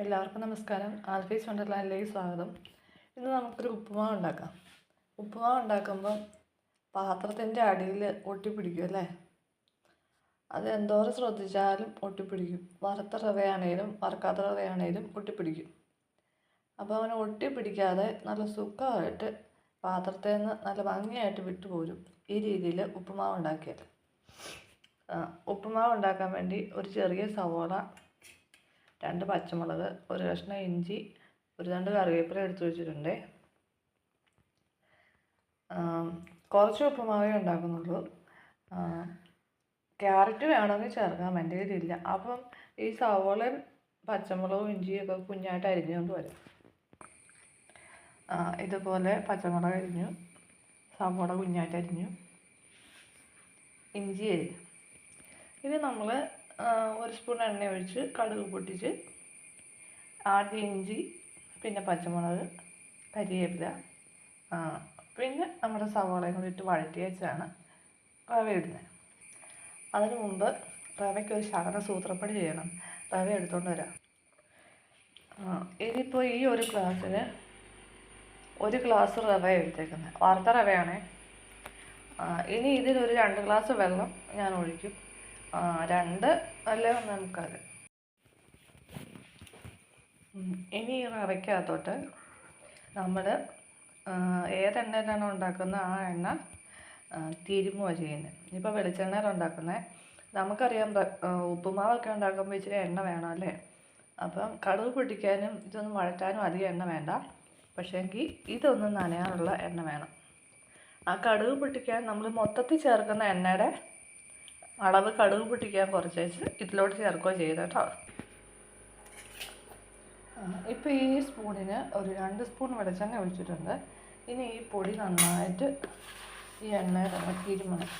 എല്ലാവർക്കും നമസ്കാരം. ആൽഫീസ് വണ്ടർലാൻഡിലേക്ക് സ്വാഗതം. ഇന്ന് നമുക്കൊരു ഉപ്പുമാവ് ഉണ്ടാക്കാം. ഉപ്പുമാവ് ഉണ്ടാക്കുമ്പം പാത്രത്തിന്റെ അടിയിൽ ഒട്ടിപ്പിടിക്കും അല്ലേ? അത് എന്തോരം ശ്രദ്ധിച്ചാലും ഒട്ടിപ്പിടിക്കും. വറുത്ത റവയാണേലും വറുക്കാത്ത റവയാണേലും ഒട്ടിപ്പിടിക്കും. അപ്പോൾ അവന് ഒട്ടിപ്പിടിക്കാതെ നല്ല സുഖമായിട്ട് പാത്രത്തിൽ നിന്ന് നല്ല ഭംഗിയായിട്ട് വിട്ടുപോരും ഈ രീതിയിൽ ഉപ്പുമാവ് ഉണ്ടാക്കിയാൽ. ഉപ്പുമാവ് ഉണ്ടാക്കാൻ വേണ്ടി ഒരു ചെറിയ സവോള രണ്ട് പച്ചമുളക് ഒരു കഷ്ണം ഇഞ്ചി ഒരു രണ്ട് കറിവേപ്പില എടുത്തു വെച്ചിട്ടുണ്ട്. കുറച്ച് ഉപ്പുമാവേ ഉണ്ടാക്കുന്നുള്ളൂ. ക്യാരറ്റ് വേണമെങ്കിൽ ചേർക്കാം എന്റെ കയ്യിലില്ല. അപ്പം ഈ സവോളയും പച്ചമുളകും ഇഞ്ചിയും ഒക്കെ കുഞ്ഞായിട്ട് അരിഞ്ഞുകൊണ്ട് വരും. ഇതുപോലെ പച്ചമുളക് അരിഞ്ഞു സവോള കുഞ്ഞായിട്ട് അരിഞ്ഞു ഇഞ്ചി അരിഞ്ഞു. ഇത് നമ്മൾ ഒരു സ്പൂൺ എണ്ണ ഒഴിച്ച് കടുക് പൊട്ടിച്ച് ആദ്യം ഇഞ്ചി പിന്നെ പച്ചമുളക് കരിവേപ്പില ആ, പിന്നെ നമ്മുടെ സവാളയും കൂടി ഇട്ട് വഴറ്റി വെച്ചാണ് റവ ഇടുന്നത്. അതിന് മുമ്പ് റവയ്ക്ക് ഒരു ശകല സൂത്രപ്പണി ചെയ്യണം. റവ എടുത്തുകൊണ്ട് വരാം. ഇനിയിപ്പോൾ ഈ ഒരു ഗ്ലാസ്സിന് ഒരു ഗ്ലാസ് റവ എടുത്തേക്കുന്നത്. വറുത്ത റവയാണേ. ഇനി ഇതിലൊരു രണ്ട് ഗ്ലാസ് വെള്ളം ഞാൻ ഒഴിക്കും. രണ്ട് അല്ലേ ഒന്ന് നമുക്കത്. ഇനി ഈ റവയ്ക്കകത്തോട്ട് നമ്മൾ ഏത് എണ്ണയിലാണോ ഉണ്ടാക്കുന്നത്? ആ എണ്ണ തിരുമുക ചെയ്യുന്നത്. ഇപ്പോൾ വെളിച്ചെണ്ണയിൽ ഉണ്ടാക്കുന്നത് നമുക്കറിയാം ഉപ്പുമാവൊക്കെ ഉണ്ടാക്കുമ്പോൾ ഇച്ചിരി എണ്ണ വേണം അല്ലേ? അപ്പം കടുക് പൊട്ടിക്കാനും ഇതൊന്നും വഴറ്റാനും അധികം എണ്ണ വേണ്ട. പക്ഷേങ്കിൽ ഇതൊന്നും നനയാനുള്ള എണ്ണ വേണം. ആ കടുക് പൊട്ടിക്കാൻ നമ്മൾ മൊത്തത്തിൽ ചേർക്കുന്ന എണ്ണയുടെ അളവ് കടുക് പൊട്ടിക്കാൻ കുറച്ചേച്ച് ഇതിലോട്ട് ചേർക്കുകയും ചെയ്തു കേട്ടോ. ഇപ്പോൾ ഈ സ്പൂണിന് ഒരു രണ്ട് സ്പൂൺ വെളിച്ചെണ്ണ ഒഴിച്ചിട്ടുണ്ട്. ഇനി ഈ പൊടി നന്നായിട്ട് ഈ എണ്ണ ഇറക്കിയിരുമണം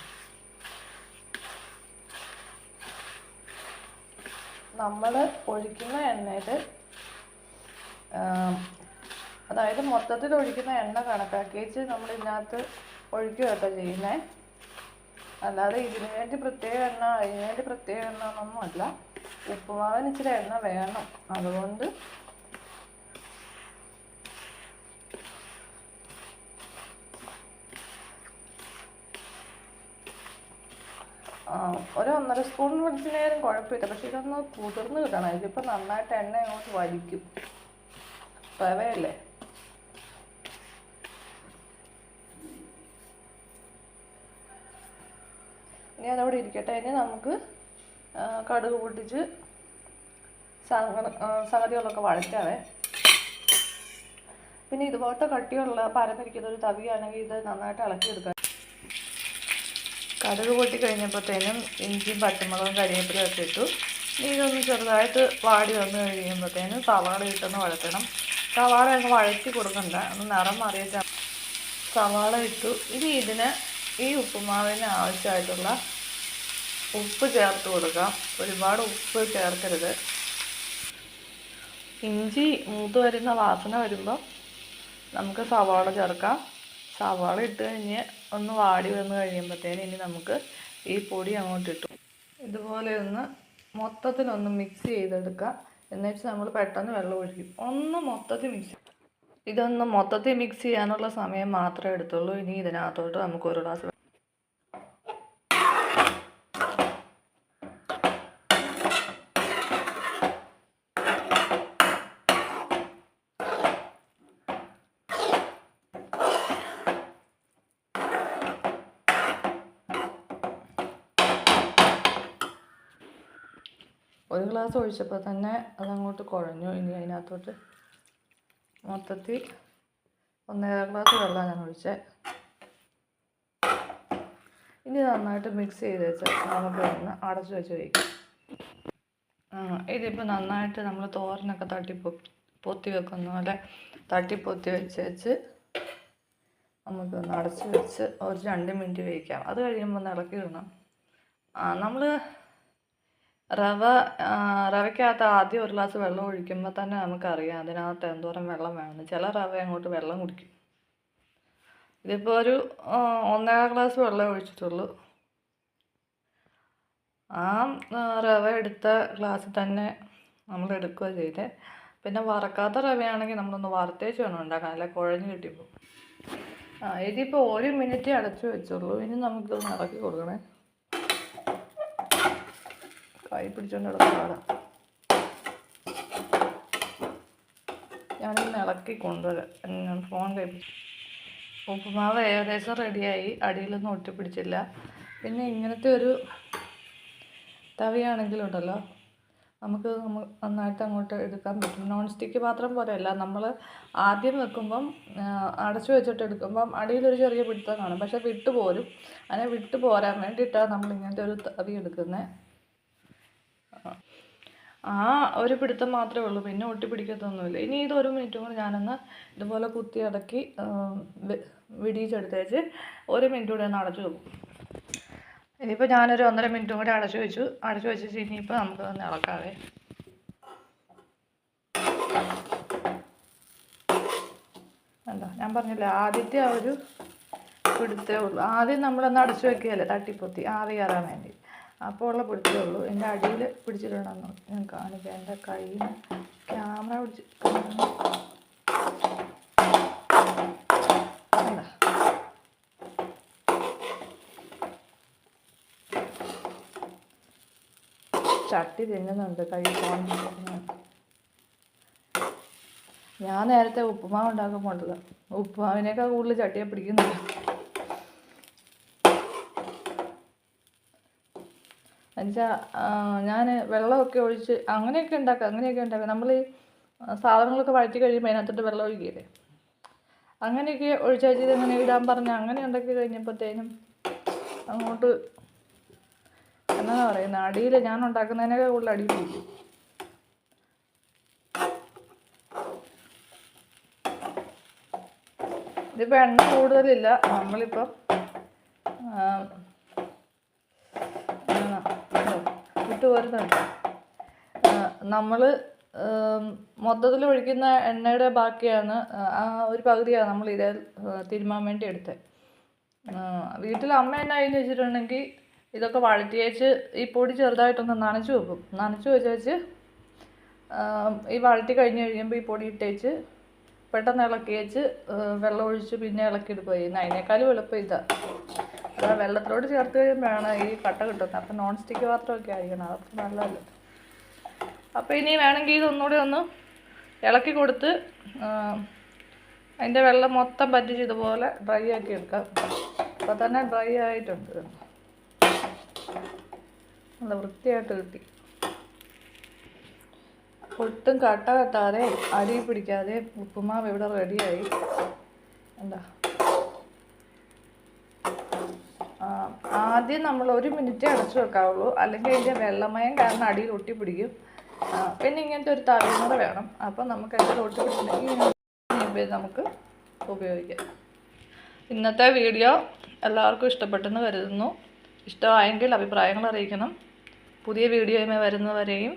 നമ്മൾ ഒഴിക്കുന്ന എണ്ണയിൽ അതായത് മൊത്തത്തിൽ ഒഴിക്കുന്ന എണ്ണ കണക്കാക്കിയിട്ട് നമ്മൾ ഇതിനകത്ത് ഒഴിക്കുക കേട്ടോ ചെയ്യുന്നത് അല്ലാതെ ഇതിന് വേണ്ടി പ്രത്യേക എണ്ണ അതിന് വേണ്ടി പ്രത്യേക എണ്ണ എന്നൊന്നും അല്ല. ഉപ്പുമാവിന് ഇച്ചിരി എണ്ണ വേണം. അതുകൊണ്ട് ഒരു ഒന്നര സ്പൂൺ വെളിച്ചെണ്ണയാലും കുഴപ്പമില്ല. പക്ഷെ ഇതൊന്ന് കുതിർന്ന് കിട്ടണം. ഇതിപ്പോൾ നന്നായിട്ട് എണ്ണ അങ്ങോട്ട് വലിക്കും. റവയല്ലേ ഇനി അതവിടെ ഇരിക്കട്ടെ. ഇനി നമുക്ക് കടുക് പൊട്ടിച്ച് സംഗതികളൊക്കെ വഴറ്റാവേ. പിന്നെ ഇതുപോലത്തെ കട്ടിയുള്ള പരന്നിരിക്കുന്ന ഒരു തവിയാണെങ്കിൽ ഇത് നന്നായിട്ട് ഇളക്കിയെടുക്കാം. കടുക് പൊട്ടി കഴിഞ്ഞപ്പോഴത്തേനും ഇഞ്ചിയും പച്ചമുളകും കരിയേപ്പിലും ഒക്കെ ഇട്ടു. ഇനി ഇതൊന്ന് ചെറുതായിട്ട് വാടി വന്ന് കഴിയുമ്പോഴത്തേനും സവാള ഇട്ടൊന്ന് വഴറ്റണം. സവാള അങ്ങ് വഴറ്റി കൊടുക്കണ്ട. ഒന്ന് നിറം മാറിയിട്ട് സവാള ഇട്ടു. ഇനി ഇതിന് ഈ ഉപ്പുമാവിന് ആവശ്യമായിട്ടുള്ള ഉപ്പ് ചേർത്ത് കൊടുക്കാം. ഒരുപാട് ഉപ്പ് ചേർക്കരുത്. ഇഞ്ചി മൂത്ത് വരുന്ന വാസന വരുമ്പോൾ നമുക്ക് സവാള ചേർക്കാം. സവാള ഇട്ട് കഴിഞ്ഞ് ഒന്ന് വാടി വന്ന് കഴിയുമ്പോഴത്തേന് ഇനി നമുക്ക് ഈ പൊടി അങ്ങോട്ട് ഇട്ടു. ഇതുപോലെ ഒന്ന് മൊത്തത്തിലൊന്ന് മിക്സ് ചെയ്തെടുക്കാം. എന്നുവെച്ച് നമ്മൾ പെട്ടെന്ന് വെള്ളം ഒഴിക്കും. ഒന്ന് മൊത്തത്തിൽ മിക്സ് ഇതൊന്ന് മൊത്തത്തിൽ മിക്സ് ചെയ്യാനുള്ള സമയം മാത്രമേ എടുത്തുള്ളൂ. ഇനി ഇതിനകത്തോട്ട് നമുക്ക് ഒരു ഗ്ലാസ് ഒരു ഗ്ലാസ് ഒഴിച്ചപ്പോൾ തന്നെ അതങ്ങോട്ട് കുഴഞ്ഞു. ഇനി അതിനകത്തോട്ട് മൊത്തത്തിൽ ഒന്നര ഗ്ലാസ് വെള്ളം ഞാൻ ഒഴിച്ചത് ഇനി നന്നായിട്ട് മിക്സ് ചെയ്ത് വെച്ച് നമുക്ക് ഒന്ന് അടച്ചു വെച്ച് വയ്ക്കാം ഇതിപ്പോൾ നന്നായിട്ട് നമ്മൾ തോരനൊക്കെ തട്ടി പൊത്തി വെക്കുന്ന പോലെ തട്ടി പൊത്തി വെച്ച് വെച്ച് നമുക്കൊന്ന് അടച്ച് വെച്ച് ഒരു രണ്ട് മിനിറ്റ് വേവിക്കാം. അത് കഴിയുമ്പോൾ ഒന്ന് ഇളക്കി ഇടണം. നമ്മൾ റവ റവയ്ക്കകത്ത് ആദ്യം ഒരു ഗ്ലാസ് വെള്ളം ഒഴിക്കുമ്പോൾ തന്നെ നമുക്കറിയാം അതിനകത്ത് എന്തോരം വെള്ളം വേണമെന്ന് ചില റവ അങ്ങോട്ട് വെള്ളം കുടിക്കും. ഇതിപ്പോൾ ഒരു ഒന്നര ഗ്ലാസ് വെള്ളം ഒഴിച്ചിട്ടുള്ളൂ. ആ റവ എടുത്ത ഗ്ലാസ് തന്നെ നമ്മൾ എടുക്കുക ചെയ്തേ. പിന്നെ വറക്കാത്ത റവയാണെങ്കിൽ നമ്മളൊന്ന് വറുത്തേച്ച് വേണം ഉണ്ടാക്കാൻ. അല്ല കുഴഞ്ഞ് കിട്ടിപ്പോൾ ആ ഇതിപ്പോൾ ഒരു മിനിറ്റ് അടച്ചു വെച്ചുള്ളൂ. ഇനി നമുക്കിതൊന്ന് ഇറക്കി കൊടുക്കണേ. കൈ പിടിച്ചോണ്ട് കിടക്കുന്നതാണ് ഞാനിന്ന് ഇളക്കി കൊണ്ടുവരാം. ഫോൺ കൈ ഉപ്പുമാവ് ഏകദേശം റെഡിയായി അടിയിലൊന്നും ഒട്ടിപ്പിടിച്ചില്ല. പിന്നെ ഇങ്ങനത്തെ ഒരു തവിയാണെങ്കിലുണ്ടല്ലോ നമുക്ക് നമ്മൾ നന്നായിട്ട് അങ്ങോട്ട് എടുക്കാൻ പറ്റും. നോൺ സ്റ്റിക്ക് പാത്രം പോലെയല്ല. നമ്മൾ ആദ്യം വെക്കുമ്പം അടച്ചു വെച്ചിട്ട് എടുക്കുമ്പം അടിയിലൊരു ചെറിയ പിടുത്തം കാണും. പക്ഷെ വിട്ടു പോരും അങ്ങനെ വിട്ടു പോരാൻ വേണ്ടിയിട്ടാണ് നമ്മൾ ഇങ്ങനത്തെ ഒരു തവി എടുക്കുന്നത് ആ ഒരു പിടുത്തം മാത്രമേ ഉള്ളൂ. പിന്നെ ഒട്ടി പിടിക്കത്തൊന്നുമില്ല ഇനി ഇത് ഒരു മിനിറ്റും കൂടി ഞാനൊന്ന് ഇതുപോലെ കുത്തി അടക്കി വിടിയിച്ചെടുത്തേച്ച് ഒരു മിനിറ്റ് കൂടി ഒന്ന് അടച്ചു വെക്കും. ഇനിയിപ്പോൾ ഞാനൊരു ഒന്നര മിനിറ്റും കൂടി അടച്ചു വെച്ചു. അടച്ചു വെച്ചിട്ട് ഇനിയിപ്പോൾ നമുക്ക് ഒന്ന് ഇളക്കാവേ. എന്താ ഞാൻ പറഞ്ഞില്ലേ ആദ്യത്തെ ആ ഒരു പിടുത്തേ ഉള്ളൂ. ആദ്യം നമ്മളൊന്ന് അടച്ചു വെക്കുകയല്ലേ തട്ടിപ്പൊത്തി. ആവി കയറാൻ വേണ്ടി. അപ്പോൾ ഉള്ള പിടിച്ചേ ഉള്ളൂ. എന്റെ അടിയിൽ പിടിച്ചിട്ടുണ്ടെന്ന് ഞാൻ കാണിക്കാം. എന്റെ കൈ ക്യാമറ പിടിച്ച്? ചട്ടി തിന്നുന്നുണ്ട് കൈ ഞാൻ. നേരത്തെ ഉപ്പുമാവ് ഉണ്ടാക്കുമ്പോൾ ഉണ്ടല്ലോ ഉപ്പുമാവിനേക്കാൾ കൂടുതൽ ചട്ടിയെ പിടിക്കുന്നില്ല എന്നുവെച്ചാൽ ഞാൻ വെള്ളമൊക്കെ ഒഴിച്ച് അങ്ങനെയൊക്കെ ഉണ്ടാക്കുക അങ്ങനെയൊക്കെ ഉണ്ടാക്കുക നമ്മൾ ഈ സാധനങ്ങളൊക്കെ വഴറ്റി കഴിയുമ്പോൾ അതിനകത്തോട്ട് വെള്ളം ഒഴിക്കില്ലേ? അങ്ങനെയൊക്കെ ഒഴിച്ചാഴ്ച അങ്ങനെ ഇടാൻ പറഞ്ഞ് അങ്ങനെ ഉണ്ടാക്കി കഴിഞ്ഞപ്പോഴത്തേനും അങ്ങോട്ട് എന്നാ പറയുന്ന അടിയിൽ ഞാൻ ഉണ്ടാക്കുന്നതിനൊക്കെ കൂടുതൽ അടിയിൽ പിടിക്കും. ഇതിപ്പോൾ എണ്ണ കൂടുതലില്ല നമ്മളിപ്പം ആ, ആ, ഇട്ട് വരുന്നുണ്ട് നമ്മൾ മൊത്തത്തിൽ ഒഴിക്കുന്ന എണ്ണയുടെ ബാക്കിയാണ് ആ, ഒരു പകുതിയാണ് നമ്മൾ ഇത് തിരുമാൻ വേണ്ടി എടുത്തത് വീട്ടിൽ അമ്മ എന്നെ ചെയ്യുന്ന വെച്ചിട്ടുണ്ടെങ്കിൽ ഇതൊക്കെ വഴറ്റിയേച്ച് ഈ പൊടി ചെറുതായിട്ടൊന്ന് നനച്ചു വെക്കും. നനച്ചു വെച്ച് വെച്ച് ഈ വഴറ്റി കഴിഞ്ഞ് കഴിയുമ്പോൾ ഈ പൊടി ഇട്ടേച്ച് പെട്ടെന്ന് ഇളക്കി വെച്ച് വെള്ളം ഒഴിച്ച് പിന്നെ ഇളക്കിയിട്ട് പോയി അതിനേക്കാളും എളുപ്പം ഇതാ. അതാ വെള്ളത്തിലോട്ട് ചേർത്ത് കഴിയുമ്പോഴാണ് ഈ കട്ട കിട്ടുന്നത്. അപ്പം നോൺ സ്റ്റിക്ക് പാത്രമൊക്കെ ആയിരിക്കണം. അതൊക്കെ നല്ലതല്ല? അപ്പോൾ ഇനി വേണമെങ്കിൽ ഇതൊന്നുകൂടി ഒന്ന് ഇളക്കി കൊടുത്ത് അതിന്റെ വെള്ളം മൊത്തം പറ്റിച്ച് ഇതുപോലെ ഡ്രൈ ആക്കി എടുക്കാം. അപ്പോൾ തന്നെ ഡ്രൈ ആയിട്ടുണ്ട്. നല്ല വൃത്തിയായിട്ട് കിട്ടി. ഒട്ടും കട്ട കെട്ടാതെ അരി പിടിക്കാതെ ഉപ്പുമാവ് ഇവിടെ റെഡിയായി എന്താ ആ, ആദ്യം നമ്മൾ ഒരു മിനിറ്റ് അടച്ചു വെക്കാവുള്ളൂ. അല്ലെങ്കിൽ അതിന്റെ വെള്ളമയം കാരണം അടിയിൽ ഒട്ടിപ്പിടിക്കും പിന്നെ ഇങ്ങനത്തെ ഒരു തവിയും കൂടെ വേണം. അപ്പം നമുക്ക് അതിൽ ഒട്ടി പിടിച്ചിട്ടുണ്ടെങ്കിൽ നമുക്ക് ഉപയോഗിക്കാം. ഇന്നത്തെ വീഡിയോ എല്ലാവർക്കും ഇഷ്ടപ്പെട്ടെന്ന് കരുതുന്നു. ഇഷ്ടമായെങ്കിൽ അഭിപ്രായങ്ങൾ അറിയിക്കണം. പുതിയ വീഡിയോയുമായി വരുന്നവരെയും